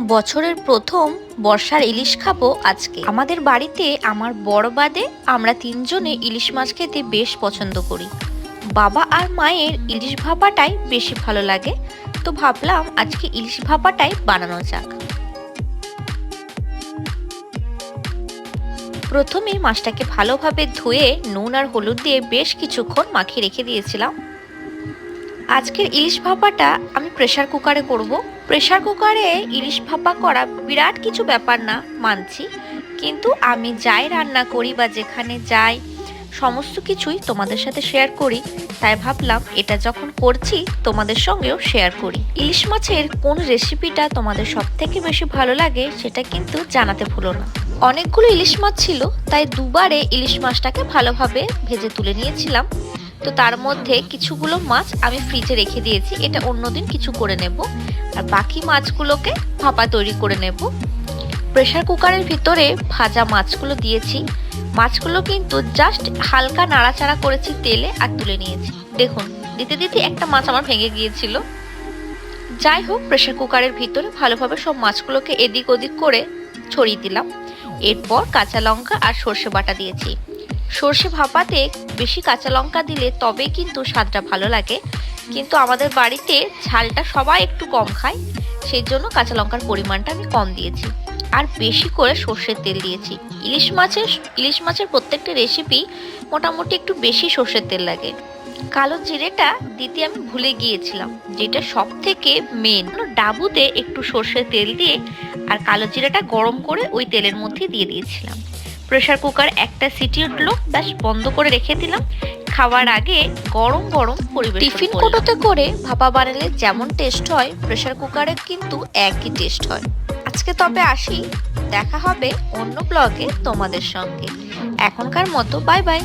বছরের প্রথম বর্ষার ইলিশ খাব আজকে। আমাদের বাড়িতে আমার বড় বাদে আমরা তিনজনে ইলিশ মাছ খেতে বেশ পছন্দ করি। বাবা আর মায়ের ইলিশ ভাপাটাই বেশি ভালো লাগে, তো ভাবলাম আজকে ইলিশ ভাপাটাই বানানো যাক। প্রথমে মাছটাকে ভালোভাবে ধুয়ে নুন আর হলুদ দিয়ে বেশ কিছুক্ষণ মাখিয়ে রেখে দিয়েছিলাম। আজকের ইলিশ ভাপাটা আমি প্রেশার কুকারে করব। প্রেশার কুকারে ইলিশ ভাপা করা বিরাট কিছু ব্যাপার না, মানছি। কিন্তু আমি যাই রান্না করি বা যেখানে যাই, সমস্ত কিছুই তোমাদের সাথে শেয়ার করি। তাই ভাবলাম এটা যখন করছি, তোমাদের সঙ্গেও শেয়ার করি। ইলিশ মাছের কোন রেসিপিটা তোমাদের সব থেকে বেশি ভালো লাগে, সেটা কিন্তু জানাতে ভুলো না। অনেকগুলো ইলিশ মাছ ছিল, তাই দুবারে ইলিশ মাছটাকে ভালোভাবে ভেজে তুলে নিয়েছিলাম। তো তার মধ্যে কিছুগুলো মাছ আমি ফ্রিজে রেখে দিয়েছি। এটা অন্যদিন কিছু করে নেব। আর বাকি মাছগুলোকে ভাপা তৈরি করে নেব। প্রেশার কুকারের ভিতরে ভাজা মাছগুলো দিয়েছি। মাছগুলো কিন্তু জাস্ট হালকা নাড়াচাড়া করেছি তেলে আর তুলে নিয়েছি। দেখুন, দিতে দিতে একটা মাছ আমার ভেঙে গিয়েছিল। যাই হোক প্রেশার কুকারের ভিতরে ভালোভাবে সব মাছগুলোকে এদিক ওদিক করে ছড়িয়ে দিলাম। এরপর কাঁচা লঙ্কা আর সর্ষে বাটা দিয়েছি। সর্ষে ভাপাতে বেশি কাঁচা লঙ্কা দিলে তবেই কিন্তু স্বাদটা ভালো লাগে। কিন্তু আমাদের বাড়িতে ঝালটা সবাই একটু কম খায় সেই জন্য কাঁচা লঙ্কার পরিমাণটা আমি কম দিয়েছি। আর বেশি করে সর্ষের তেল দিয়েছি। ইলিশ মাছের ইলিশ মাছের প্রত্যেকটা রেসিপি মোটামুটি একটু বেশি সর্ষের তেল লাগে। কালো জিরেটা দিতে আমি ভুলে গিয়েছিলাম, যেটা সব থেকে মেন ডাবুতে একটু সর্ষের তেল দিয়ে আর কালো জিরাটা গরম করে ওই তেলের মধ্যে দিয়ে দিয়েছিলাম। প্রেসার কুকার একটা সিটি উঠল ব্যাস বন্ধ করে রেখে দিলাম। খাওয়ার আগে গরম গরম পরিবেশ টিফিন কোটোতে করে ভাপা বানালে যেমন টেস্ট হয় প্রেশার কুকারে কিন্তু একই টেস্ট হয়। আজকে তবে আসি দেখা হবে অন্য ব্লগে তোমাদের সঙ্গে। এখনকার মতো বাই বাই